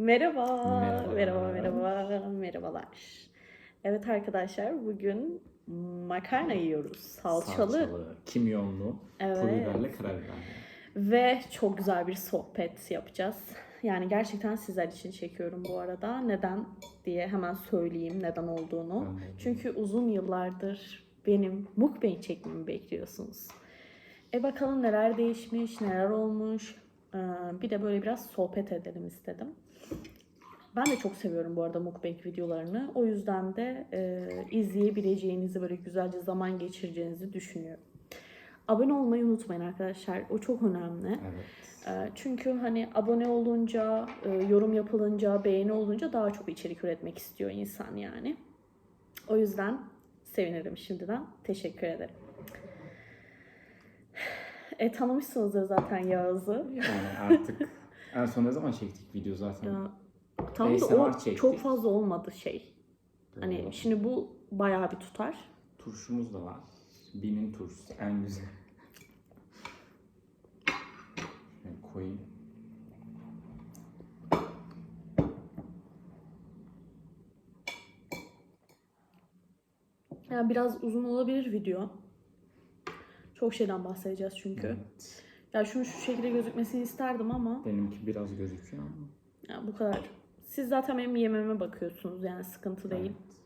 Merhaba. Merhaba, merhaba, merhabalar. Evet arkadaşlar bugün makarna yiyoruz. Salçalı. kimyonlu, Evet. pul biberle karabiberle. Ve çok güzel bir sohbet yapacağız. Yani gerçekten sizler için çekiyorum bu arada. Neden diye hemen söyleyeyim neden olduğunu. De. Çünkü uzun yıllardır benim mukbang çekmemi bekliyorsunuz. E bakalım neler değişmiş, neler olmuş. Ee, bir de böyle biraz sohbet edelim istedim. Ben de çok seviyorum bu arada mukbang videolarını. O yüzden de e, izleyebileceğinizi, böyle güzelce zaman geçireceğinizi düşünüyorum. Abone olmayı unutmayın arkadaşlar. O çok önemli. Evet. Ee, Çünkü hani abone olunca, e, yorum yapılınca, beğeni olunca daha çok içerik üretmek istiyor insan yani. O yüzden sevinirim şimdiden. Teşekkür ederim. E tanımışsınızdır zaten Yağız'ı. Yani artık en son ne zaman çektik video zaten? Ya, tam da o çektik. çok fazla olmadı şey. Doğru. Hani şimdi bu bayağı bir tutar. Turşumuz da var. Binin turşusu en güzel. Şöyle koyayım. Yani biraz uzun olabilir video. Çok şeyden bahsedeceğiz çünkü. Evet. Ya şunun şu şekilde gözükmesini isterdim ama Benimki biraz gözüküyor ama. Ya bu kadar. Siz zaten benim yememe bakıyorsunuz yani sıkıntı değil. Evet.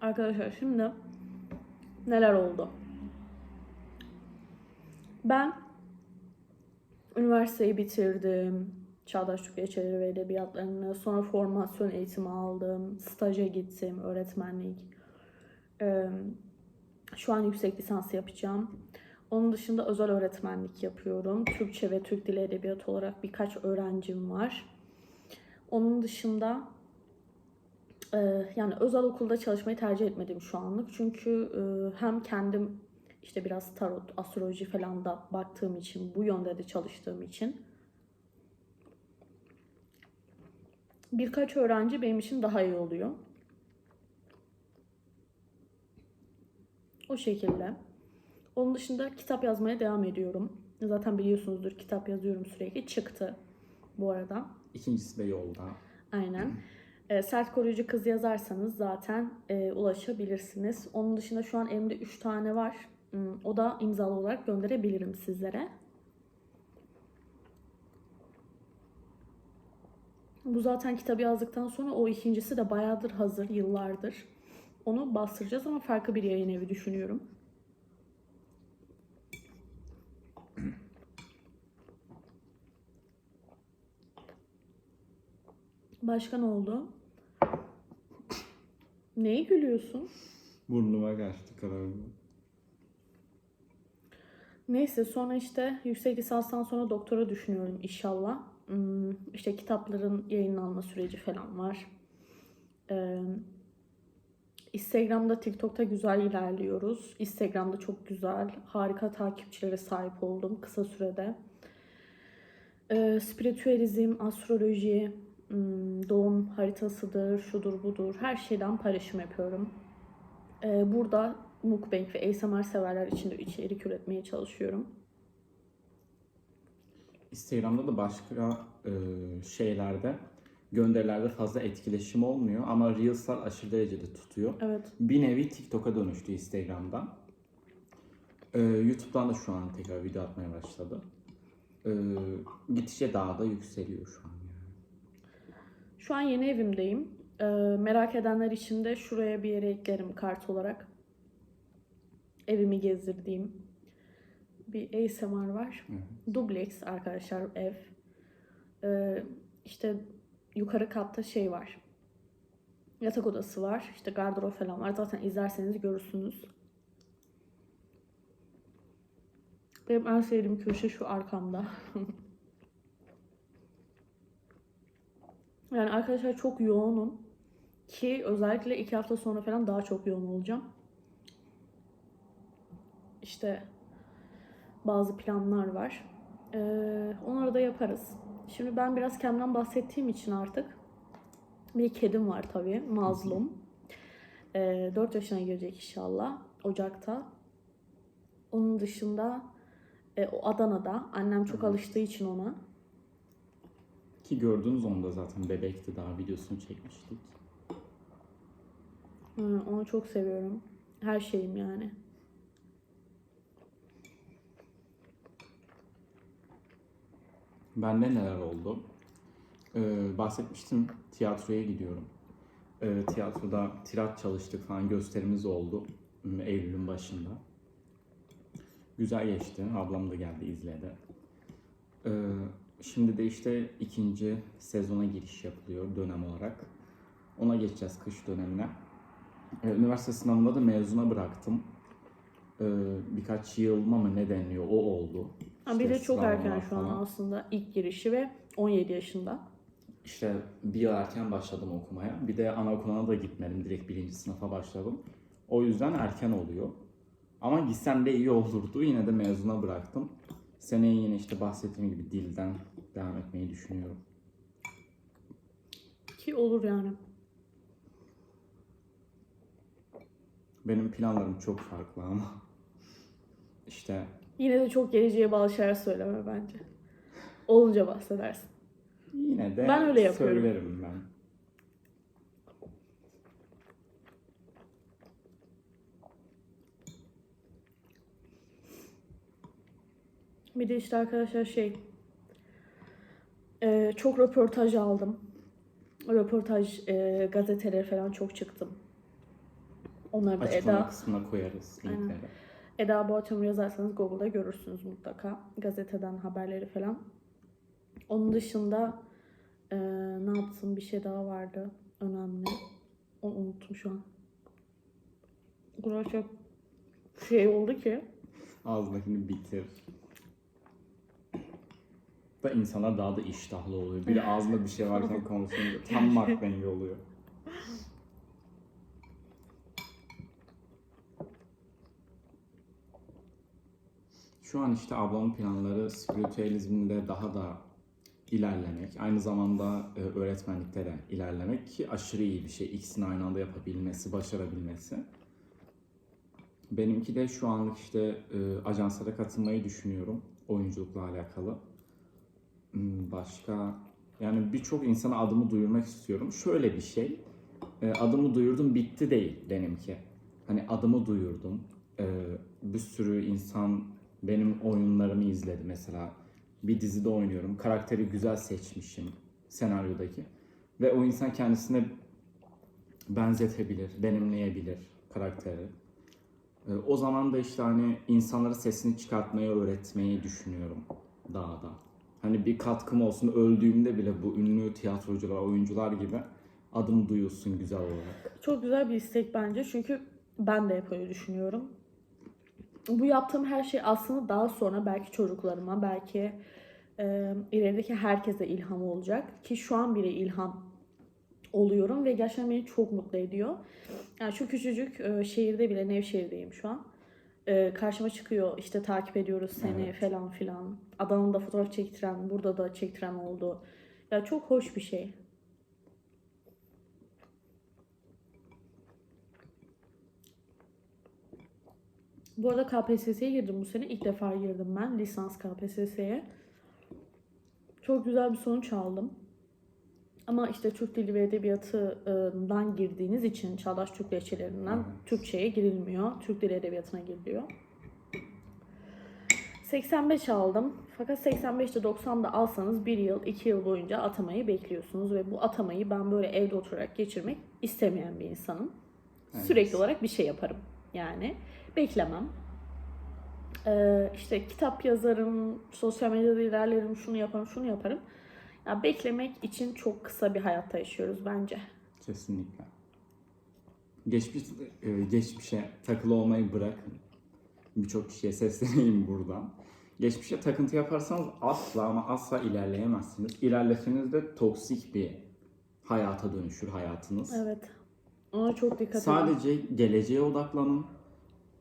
Arkadaşlar şimdi neler oldu? Ben üniversiteyi bitirdim. Çağdaş Türkiye Çeviri ve Edebiyatlarını. Sonra formasyon eğitimi aldım. Staja gittim. Öğretmenlik. Şu an yüksek lisans yapacağım. Onun dışında özel öğretmenlik yapıyorum. Türkçe ve Türk Dili Edebiyatı olarak birkaç öğrencim var. Onun dışında yani özel okulda çalışmayı tercih etmedim şu anlık. Çünkü hem kendim işte biraz tarot, astroloji falan da baktığım için, bu yönde de çalıştığım için birkaç öğrenci benim için daha iyi oluyor. O şekilde. Onun dışında kitap yazmaya devam ediyorum. Zaten biliyorsunuzdur kitap yazıyorum sürekli. Çıktı bu arada. İkincisi de yolda. Aynen. E, sert koruyucu kız yazarsanız zaten e, ulaşabilirsiniz. Onun dışında şu an elimde 3 tane var. Hmm, O da imzalı olarak gönderebilirim sizlere. Bu zaten kitabı yazdıktan sonra o ikincisi de bayağıdır hazır, yıllardır. Onu bastıracağız ama farklı bir yayın evi düşünüyorum. Başka ne oldu? Neye gülüyorsun? Burnuma kaçtı karabiber. Neyse sonra işte yüksek lisanstan sonra doktora düşünüyorum inşallah. Hmm, işte kitapların yayınlanma süreci falan var. Instagram'da, TikTok'ta güzel ilerliyoruz. Instagram'da çok güzel, harika takipçilere sahip oldum kısa sürede. Spiritüelizm, astroloji, hmm, doğum haritasıdır, şudur budur her şeyden paylaşım yapıyorum. Burada mukbang ve ASMR severler için de içerik üretmeye çalışıyorum. Instagram'da da başka e, şeylerde gönderilerde fazla etkileşim olmuyor ama Reels'lar aşırı derecede tutuyor. Evet. Bir nevi TikTok'a dönüştü Instagram'dan. Ee, YouTube'dan da şu an tekrar video atmaya başladı. Ee, gittikçe daha da yükseliyor şu an yani. Şu an yeni evimdeyim. Ee, merak edenler için de şuraya bir yere eklerim kart olarak. Evimi gezdirdiğim bir ASMR var. Dubleks arkadaşlar ev. Ee, işte yukarı katta şey var. Yatak odası var. İşte gardırop falan var. Zaten izlerseniz görürsünüz. Benim en sevdiğim köşe şu arkamda. Yani arkadaşlar çok yoğunum. Ki özellikle iki hafta sonra falan daha çok yoğun olacağım. İşte bazı planlar var. Ee, onları da yaparız. Şimdi ben biraz kendimden bahsettiğim için artık bir kedim var tabii. Mazlum. Ee, 4 yaşına girecek inşallah. Ocak'ta. Onun dışında e, o Adana'da. Annem çok alıştığı için ona. Ki gördünüz onda zaten bebekti daha videosunu çekmiştik. Hı, onu çok seviyorum. Her şeyim yani. Bende neler oldu? Ee, bahsetmiştim tiyatroya gidiyorum. Ee, tiyatroda tirat çalıştık falan gösterimiz oldu hmm, Eylül'ün başında. Güzel geçti. Ablam da geldi izledi. Ee, şimdi de işte ikinci sezona giriş yapılıyor dönem olarak. Ona geçeceğiz kış dönemine. Ee, üniversite sınavında da mezuna bıraktım. Ee, birkaç yılma mı ne deniyor o oldu. Ha, bir İşte de çok erken şu an falan. aslında ilk girişi ve 17 yaşında. İşte bir yıl erken başladım okumaya. Bir de anaokuluna da gitmedim. Direkt birinci sınıfa başladım. O yüzden erken oluyor. Ama gitsem de iyi olurdu. Yine de mezuna bıraktım. Seneye yine işte bahsettiğim gibi dilden devam etmeyi düşünüyorum. Ki olur yani. Benim planlarım çok farklı ama işte Yine de çok geleceğe bağlı şeyler söyleme bence. Olunca bahsedersin. yine de Ben öyle yapıyorum. söylerim ben. Bir de işte arkadaşlar şey e, çok röportaj aldım. Röportaj e, gazeteleri falan çok çıktım. Onları da Açıklama Eda, kısmına koyarız Aynen. Eda Boğaçam'ı yazarsanız Google'da görürsünüz mutlaka. Gazeteden haberleri falan. Onun dışında e, ne yaptım bir şey daha vardı önemli. Onu unuttum şu an. O çok şey oldu ki. Ağzındakini bitir. Da insanlar daha da iştahlı oluyor. Biri ağzında bir şey varken konuşunca tam makbengi oluyor. Şu an işte ablamın planları spiritüalizmde daha da ilerlemek. Aynı zamanda e, öğretmenlikte de ilerlemek ki aşırı iyi bir şey. İkisini aynı anda yapabilmesi, başarabilmesi. Benimki de şu anlık işte e, ajanslara katılmayı düşünüyorum oyunculukla alakalı. Hmm, Başka yani birçok insana adımı duyurmak istiyorum. Şöyle bir şey, e, adımı duyurdum bitti değil benimki. Hani adımı duyurdum. E, bir sürü insan benim oyunlarımı izledi mesela. Bir dizide oynuyorum. Karakteri güzel seçmişim senaryodaki. Ve o insan kendisine benzetebilir, benimleyebilir karakteri. Ee, O zaman da işte hani insanlara sesini çıkartmayı öğretmeyi düşünüyorum daha da. Hani bir katkım olsun öldüğümde bile bu ünlü tiyatrocular, oyuncular gibi adım duyulsun güzel olarak. Çok güzel bir istek bence çünkü ben de hep öyle düşünüyorum. Bu yaptığım her şey aslında daha sonra belki çocuklarıma, belki e, ilerideki herkese ilham olacak. Ki şu an bile ilham oluyorum ve gerçekten beni çok mutlu ediyor. Yani şu küçücük e, şehirde bile, Nevşehir'deyim şu an. E, karşıma çıkıyor işte takip ediyoruz seni Evet. falan filan. Adana'da fotoğraf çektiren, burada da çektiren oldu. Ya çok hoş bir şey. Bu arada KPSS'ye girdim bu sene. İlk defa girdim ben lisans KPSS'ye. Çok güzel bir sonuç aldım. Ama işte Türk Dili ve Edebiyatı'dan girdiğiniz için Çağdaş Türk Lehçelerinden Evet. Türkçe'ye girilmiyor. Türk Dili Edebiyatı'na giriliyor. 85 aldım. Fakat 85'te 90'da alsanız 1 yıl, 2 yıl boyunca atamayı bekliyorsunuz. Ve bu atamayı ben böyle evde oturarak geçirmek istemeyen bir insanım. Evet. Sürekli olarak bir şey yaparım. Yani beklemem. Ee, işte kitap yazarım, sosyal medyada ilerlerim, şunu yaparım, şunu yaparım. Ya beklemek için çok kısa bir hayatta yaşıyoruz bence. Kesinlikle. Geçmiş, e, geçmişe takılı olmayı bırakın. Birçok kişiye sesleneyim buradan. Geçmişe takıntı yaparsanız asla ama asla ilerleyemezsiniz. İlerleseniz de toksik bir hayata dönüşür hayatınız. Evet. Ona çok dikkat edin. Sadece geleceğe odaklanın.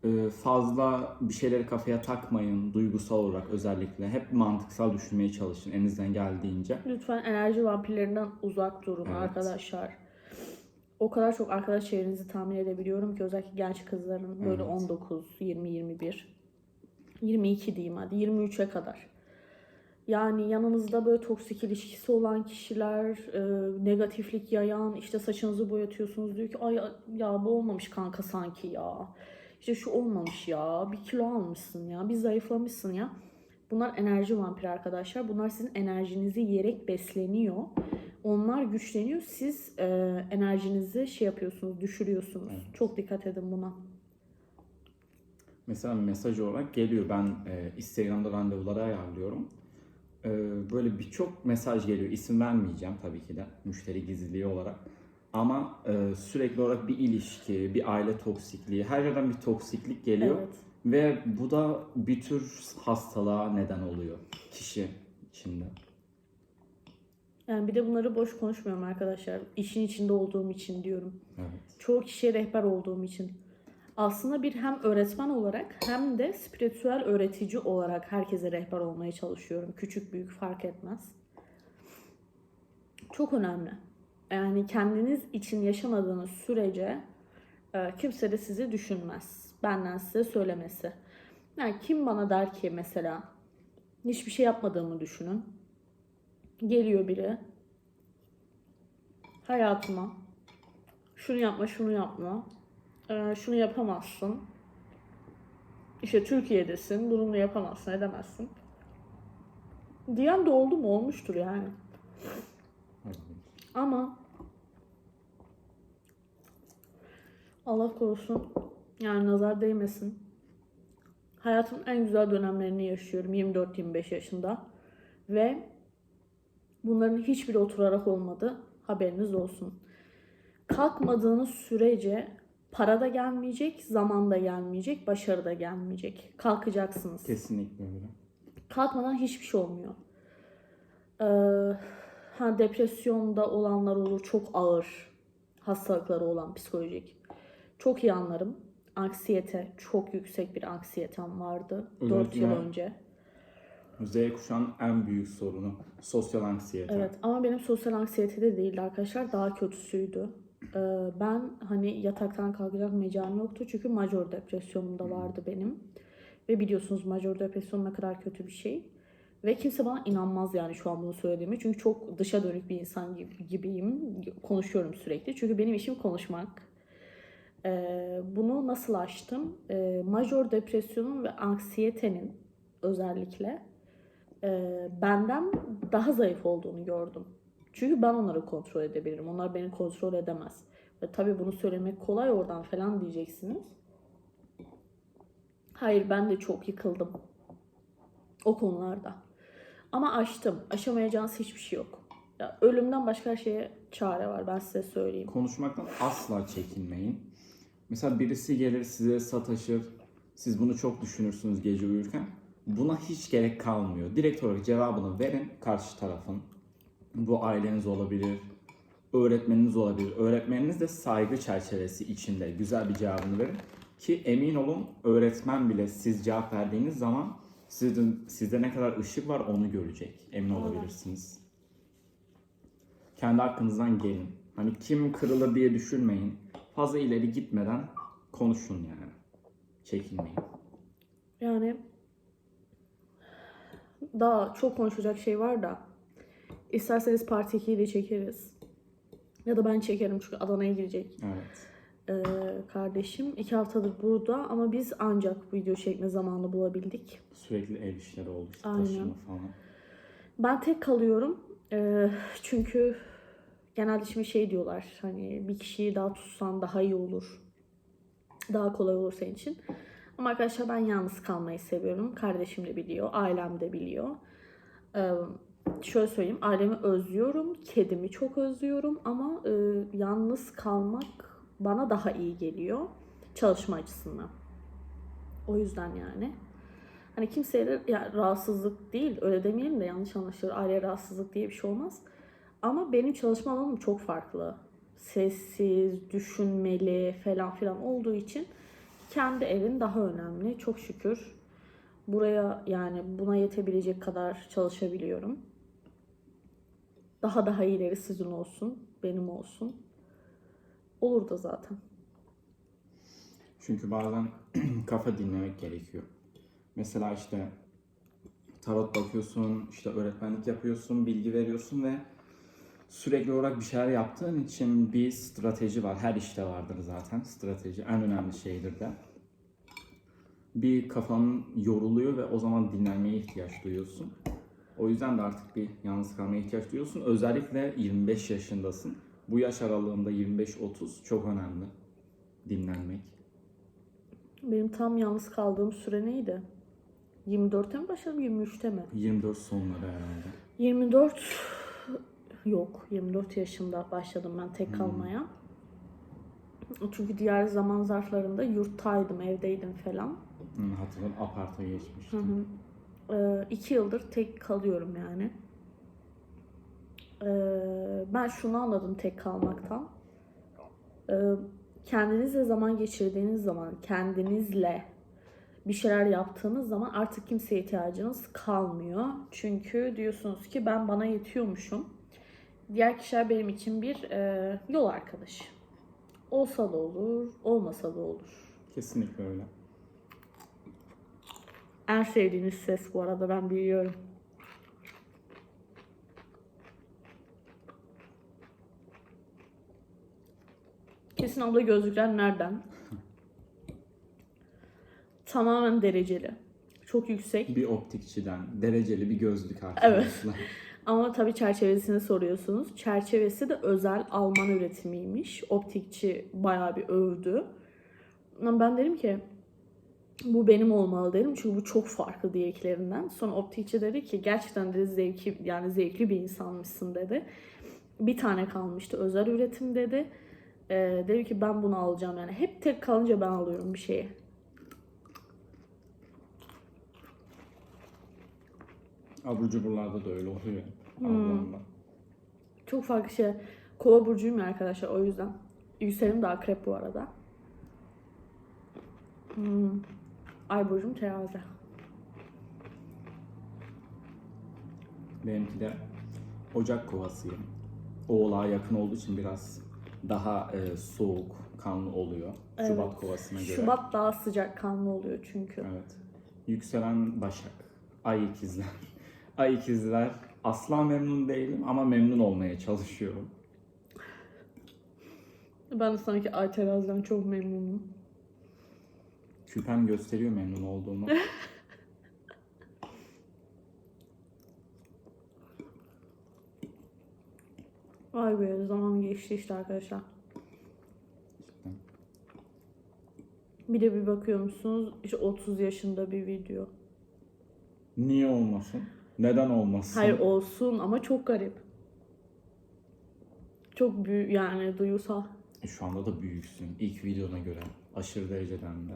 Ee, Fazla bir şeyleri kafaya takmayın duygusal olarak özellikle. Hep mantıksal düşünmeye çalışın elinizden geldiğince. Lütfen enerji vampirlerinden uzak durun Evet. arkadaşlar. O kadar çok arkadaş çevrenizi tahmin edebiliyorum ki özellikle genç kızların böyle Evet. 19, 20, 21. 22 diyeyim hadi 23'e kadar. Yani yanınızda böyle toksik ilişkisi olan kişiler, e, negatiflik yayan, işte saçınızı boyatıyorsunuz diyor ki ay ya bu olmamış kanka sanki ya. İşte şu olmamış ya, bir kilo almışsın ya, bir zayıflamışsın ya. Bunlar enerji vampiri arkadaşlar. Bunlar sizin enerjinizi yiyerek besleniyor. Onlar güçleniyor. Siz e, enerjinizi şey yapıyorsunuz, düşürüyorsunuz. Evet. Çok dikkat edin buna. Mesela mesaj olarak geliyor. Ben e, Instagram'da randevuları ayarlıyorum. E, böyle birçok mesaj geliyor. İsim vermeyeceğim tabii ki de müşteri gizliliği olarak. Ama e, sürekli olarak bir ilişki, bir aile toksikliği, her yerden bir toksiklik geliyor. Evet. Ve bu da bir tür hastalığa neden oluyor kişi içinde. Yani bir de bunları boş konuşmuyorum arkadaşlar. İşin içinde olduğum için diyorum. Evet. Çoğu kişiye rehber olduğum için. Aslında bir hem öğretmen olarak hem de spiritüel öğretici olarak herkese rehber olmaya çalışıyorum. Küçük büyük fark etmez. Çok önemli. Yani kendiniz için yaşamadığınız sürece e, kimse de sizi düşünmez. Benden size söylemesi. Yani kim bana der ki mesela hiçbir şey yapmadığımı düşünün. Geliyor biri. Hayatıma şunu yapma şunu yapma. Ee, şunu yapamazsın. İşte Türkiye'desin bunu yapamazsın edemezsin. Diyen de oldu mu? Olmuştur yani. Ama Allah korusun yani nazar değmesin hayatımın en güzel dönemlerini yaşıyorum 24-25 yaşında ve bunların hiçbiri oturarak olmadı haberiniz olsun kalkmadığınız sürece para da gelmeyecek, zaman da gelmeyecek, başarı da gelmeyecek. Kalkacaksınız. Kesinlikle öyle. Kalkmadan hiçbir şey olmuyor. Ee, ha depresyonda olanlar olur, çok ağır hastalıkları olan psikolojik. Çok iyi anlarım. Anksiyete, çok yüksek bir anksiyetem vardı 4 yıl Özellikle- önce. Z kuşağın en büyük sorunu sosyal anksiyete. Evet ama benim sosyal anksiyete de değildi arkadaşlar. Daha kötüsüydü. Ee, ben hani yataktan kalkacak mecam yoktu. Çünkü major depresyonum da vardı benim. Ve biliyorsunuz major depresyon ne kadar kötü bir şey. Ve kimse bana inanmaz yani şu an bunu söylediğimi. Çünkü çok dışa dönük bir insan gibi, gibiyim. Konuşuyorum sürekli. Çünkü benim işim konuşmak. Bunu nasıl aştım? Major depresyonun ve anksiyetenin özellikle benden daha zayıf olduğunu gördüm. Çünkü ben onları kontrol edebilirim. Onlar beni kontrol edemez. Ve tabii bunu söylemek kolay oradan falan diyeceksiniz. Hayır ben de çok yıkıldım. O konularda. Ama aştım. Aşamayacağınız hiçbir şey yok. Ya, ölümden başka her şeye çare var ben size söyleyeyim. Konuşmaktan asla çekinmeyin. Mesela birisi gelir size sataşır. Siz bunu çok düşünürsünüz gece uyurken. Buna hiç gerek kalmıyor. Direkt olarak cevabını verin karşı tarafın. Bu aileniz olabilir, öğretmeniniz olabilir. Öğretmeniniz de saygı çerçevesi içinde güzel bir cevabını verin. Ki emin olun öğretmen bile siz cevap verdiğiniz zaman sizin, sizde ne kadar ışık var onu görecek. Emin olabilirsiniz. Kendi hakkınızdan gelin. Hani kim kırılır diye düşünmeyin. Fazla ileri gitmeden konuşun yani. Çekinmeyin. Yani daha çok konuşacak şey var da isterseniz Part 2'yi de çekeriz. Ya da ben çekerim çünkü Adana'ya gidecek Evet. ee, kardeşim. iki haftadır burada ama biz ancak video çekme zamanı bulabildik. Sürekli ev işleri oldu. işte Aynen. Taşıma falan. Ben tek kalıyorum. Ee, çünkü genelde şimdi şey diyorlar hani bir kişiyi daha tutsan daha iyi olur. Daha kolay olur senin için. Ama arkadaşlar ben yalnız kalmayı seviyorum. Kardeşim de biliyor, ailem de biliyor. Ee, şöyle söyleyeyim, ailemi özlüyorum, kedimi çok özlüyorum ama e, yalnız kalmak bana daha iyi geliyor çalışma açısından. O yüzden yani. Hani kimseye de ya, rahatsızlık değil, öyle demeyelim de yanlış anlaşılır. Aile rahatsızlık diye bir şey olmaz. Ama benim çalışma alanım çok farklı. Sessiz, düşünmeli falan filan olduğu için kendi evin daha önemli. Çok şükür buraya yani buna yetebilecek kadar çalışabiliyorum. Daha daha ileri sizin olsun, benim olsun. Olur da zaten. Çünkü bazen kafa dinlemek gerekiyor. Mesela işte tarot bakıyorsun, işte öğretmenlik yapıyorsun, bilgi veriyorsun ve sürekli olarak bir şeyler yaptığın için bir strateji var. Her işte vardır zaten strateji. En önemli şeydir de. Bir kafan yoruluyor ve o zaman dinlenmeye ihtiyaç duyuyorsun. O yüzden de artık bir yalnız kalmaya ihtiyaç duyuyorsun. Özellikle 25 yaşındasın. Bu yaş aralığında 25-30 çok önemli. Dinlenmek. Benim tam yalnız kaldığım süre neydi? 24'te mi başladım 23'te mi? 24 sonları herhalde. 24 yok 24 yaşında başladım ben tek kalmaya. Çünkü diğer zaman zarflarında yurttaydım, evdeydim falan. Hı, hatırladım aparta geçmiştim. Hı hı. Ee, iki yıldır tek kalıyorum yani. Ee, ben şunu anladım tek kalmaktan. Ee, kendinizle zaman geçirdiğiniz zaman, kendinizle bir şeyler yaptığınız zaman artık kimseye ihtiyacınız kalmıyor. Çünkü diyorsunuz ki ben bana yetiyormuşum. Diğer kişiler benim için bir e, yol arkadaşı. Olsa da olur, olmasa da olur. Kesinlikle öyle. En sevdiğiniz ses bu arada ben biliyorum. Kesin abla gözlükler nereden? Tamamen dereceli. Çok yüksek. Bir optikçiden dereceli bir gözlük arkadaşlar. Ama tabii çerçevesini soruyorsunuz. Çerçevesi de özel Alman üretimiymiş. Optikçi bayağı bir övdü. Ben dedim ki bu benim olmalı dedim çünkü bu çok farklı diğerlerinden. Sonra optikçi dedi ki gerçekten dedi zevki yani zevkli bir insanmışsın dedi. Bir tane kalmıştı özel üretim dedi. Ee, dedi ki ben bunu alacağım yani hep tek kalınca ben alıyorum bir şeyi. Abur cuburlarda da öyle oluyor. Ablamla. Çok farklı şey. Kova burcuyum ya arkadaşlar o yüzden. Yükselenim de akrep bu arada. Hmm. Ay burcum terazi. Benimki de Ocak kovasıyım. Oğlağa yakın olduğu için biraz daha e, soğuk kanlı oluyor. Şubat Evet. kovasına göre. Şubat daha sıcak kanlı oluyor çünkü. Evet. Yükselen Başak. Ay ikizler. Ay ikizler. Asla memnun değilim ama memnun olmaya çalışıyorum. Ben de sanki ay teraziden çok memnunum. Küpem gösteriyor memnun olduğumu. Ay be zaman geçti işte arkadaşlar. Bir de bir bakıyormuşsunuz işte 30 yaşında bir video. Niye olmasın? Neden olmasın? Hayır olsun ama çok garip. Çok büyük yani duyusal. E, Şu anda da büyüksün. İlk videona göre. Aşırı dereceden de.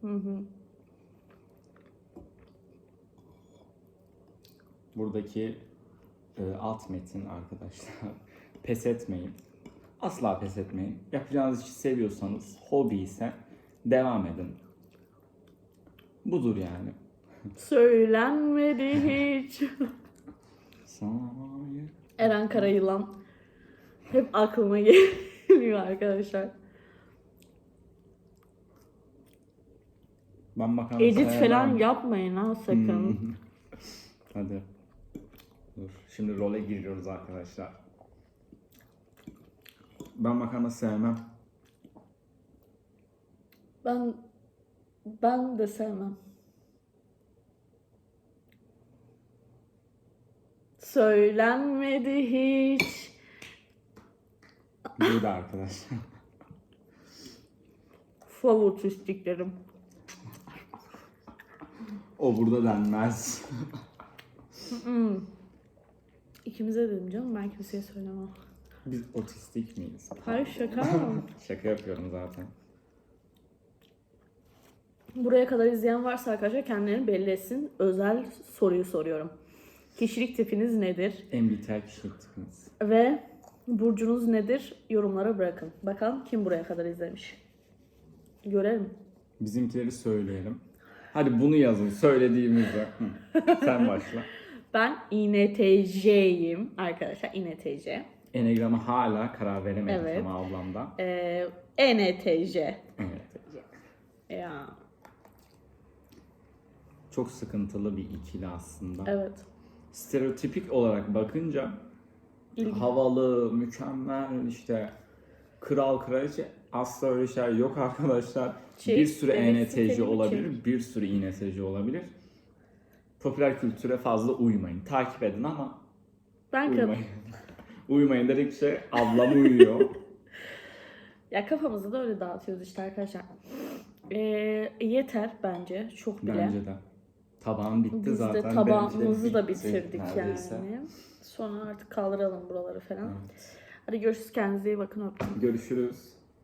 Hı hı. Buradaki e, alt metin arkadaşlar. pes etmeyin. Asla pes etmeyin. Yapacağınız işi seviyorsanız, hobi ise devam edin. Budur yani. Söylenmedi hiç. Eren Karayılan. Hep aklıma geliyor arkadaşlar. Ben makarna Edit falan yapmayın ha sakın. Hmm. Hadi. Dur. Şimdi role giriyoruz arkadaşlar. Ben makarna sevmem. Ben ben de sevmem. Söylenmedi hiç. Burada arkadaşlar. Favori istiklerim. O burada denmez. İkimize dedim canım ben kimseye söylemem. Biz otistik miyiz? Hayır şaka mı? Şaka yapıyorum zaten. Buraya kadar izleyen varsa arkadaşlar kendilerini belli etsin. Özel soruyu soruyorum. Kişilik tipiniz nedir? MBTI kişilik tipiniz. Ve burcunuz nedir? Yorumlara bırakın. Bakalım kim buraya kadar izlemiş. Görelim. Bizimkileri söyleyelim. Hadi bunu yazın söylediğimizde. Sen başla. Ben INTJ'yim arkadaşlar. INTJ. Enegram'a hala karar veremedik Evet. ama ablamda. Ee, ENTJ. Evet. Ya. çok sıkıntılı bir ikili aslında. Evet. Stereotipik olarak bakınca İlgi. havalı, mükemmel işte kral kraliçe asla öyle şeyler yok arkadaşlar. Şey, bir sürü evet, ENTC bir olabilir, şey. bir sürü INTC olabilir. Popüler kültüre fazla uymayın. Takip edin ama Ben uymayın. uymayın dedikçe ablam uyuyor. ya kafamızı da öyle dağıtıyoruz işte arkadaşlar. Ee, yeter bence. Çok bile. Bence de. Tabağım bitti Biz zaten. de tabağımızı da bitirdik neredeyse. yani. Sonra artık kaldıralım buraları falan. Evet. Hadi görüşürüz kendinize iyi bakın öptüm. Görüşürüz.